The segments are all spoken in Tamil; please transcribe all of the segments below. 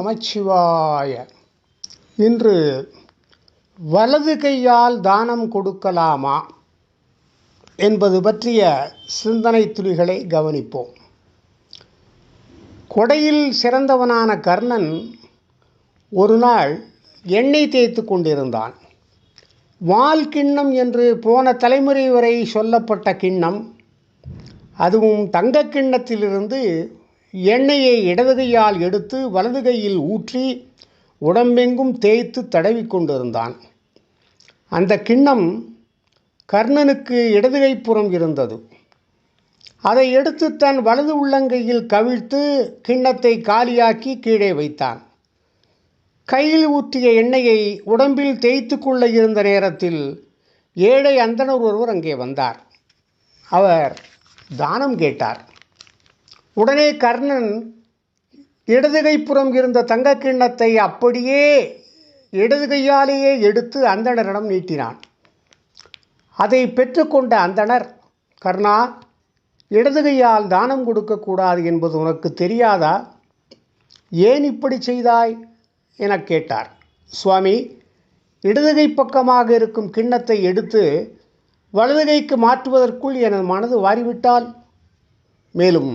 நமச்சிவாய. இன்று வலது கையால் தானம் கொடுக்கலாமா என்பது பற்றிய சிந்தனை துளிகளை கவனிப்போம். கொடையில் சிறந்தவனான கர்ணன் ஒரு நாள் எண்ணெய் தேய்த்து கொண்டிருந்தான். வால் கிண்ணம் என்று போன தலைமுறை வரை சொல்லப்பட்ட கிண்ணம் அதுவும் தங்கக் கிண்ணத்திலிருந்து எண்ணெயை இடது கையால் எடுத்து வலது கையில் ஊற்றி உடம்பெங்கும் தேய்த்து தடவி கொண்டிருந்தான். அந்த கிண்ணம் கர்ணனுக்கு இடது கைப்புறம் இருந்தது. அதை எடுத்து தன் வலது உள்ளங்கையில் கவிழ்த்து கிண்ணத்தை காலியாக்கி கீழே வைத்தான். கையில் ஊற்றிய எண்ணெயை உடம்பில் தேய்த்து கொள்ள இருந்த நேரத்தில் ஏழை அந்தனர் ஒருவர் அங்கே வந்தார். அவர் தானம் கேட்டார். உடனே கர்ணன் இடது கைப்புறம் இருந்த தங்க கிண்ணத்தை அப்படியே இடது கையாலேயே எடுத்து அந்தணரிடம் நீட்டினான். அதை பெற்றுக்கொண்ட அந்தணர் கர்ணா இடது கையால் தானம் கொடுக்கக்கூடாது என்பது உனக்கு தெரியாதா? ஏன் இப்படி செய்தாய்? என கேட்டார். சுவாமி இடதுகை பக்கமாக இருக்கும் கிண்ணத்தை எடுத்து வலதுகைக்கு மாற்றுவதற்குள் எனது மனது வாரிவிட்டால்? மேலும்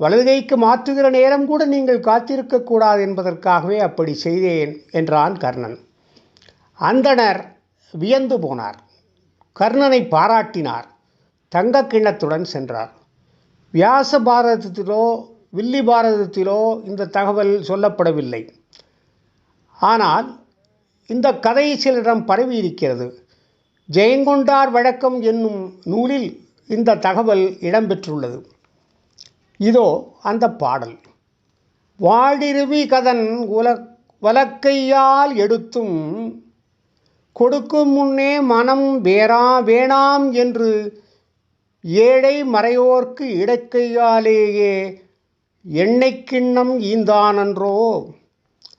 வலதுகைக்கு மாற்றுகிற நேரம் கூட நீங்கள் காத்திருக்கக்கூடாது என்பதற்காகவே அப்படி செய்தேன் என்றான் கர்ணன். அந்தணர் வியந்து போனார். கர்ணனை பாராட்டினார். தங்க கிண்ணத்துடன் சென்றார். வியாச பாரதத்திலோ வில்லி பாரதத்திலோ இந்த தகவல் சொல்லப்படவில்லை. ஆனால் இந்த கதை சிலரிடம் பரவி இருக்கிறது. ஜெயங்கொண்டார் வழக்கம் என்னும் நூலில் இந்த தகவல் இடம்பெற்றுள்ளது. இதோ அந்த பாடல். வாடிருவி கதன் உல வலக்கையால் எடுத்தும் கொடுக்கும் முன்னே மனம் வேறா வேணாம் என்று ஏழை மறையோர்க்கு இடக்கையாலேயே எண்ணெய் கிண்ணம் ஈந்தானன்றோ?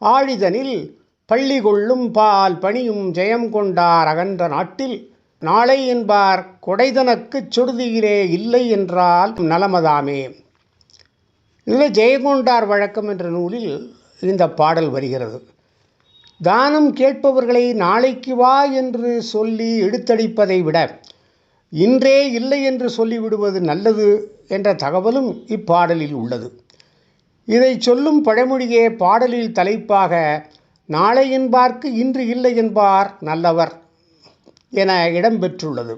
ஆழிதனில் பள்ளி கொள்ளும் பால் பணியும் ஜெயம் கொண்டார் அகன்ற நாட்டில். நாளை என்பார் கொடைதனக்குச் சுடுதியிலே இல்லை என்றால் நலமதாமே? இதில் ஜெயங்கொண்டார் வழக்கம் என்ற நூலில் இந்த பாடல் வருகிறது. தானம் கேட்பவர்களை நாளைக்கு வா என்று சொல்லி எடுத்தடிப்பதை விட இன்றே இல்லை என்று சொல்லிவிடுவது நல்லது என்ற தகவலும் இப்பாடலில் உள்ளது. இதை சொல்லும் பழமொழியே பாடலில் தலைப்பாக நாளை என்பார்க்கு இன்று இல்லை என்பார் நல்லவர் என இடம்பெற்றுள்ளது.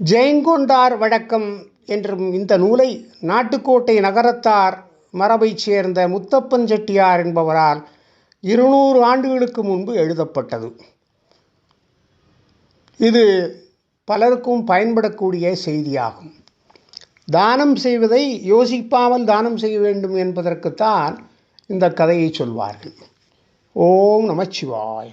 ஜெயங்கொண்டார் வழக்கம் என்றும் இந்த நூலை நாட்டுக்கோட்டை நகரத்தார் மரபைச் சேர்ந்த முத்தப்பன் செட்டியார் என்பவரால் இருநூறு ஆண்டுகளுக்கு முன்பு எழுதப்பட்டது. இது பலருக்கும் பயன்படக்கூடிய செய்தியாகும். தானம் செய்வதை யோசிப்பாமல் தானம் செய்ய வேண்டும் என்பதற்குத்தான் இந்த கதையை சொல்வார்கள். ஓம் நமச்சிவாய்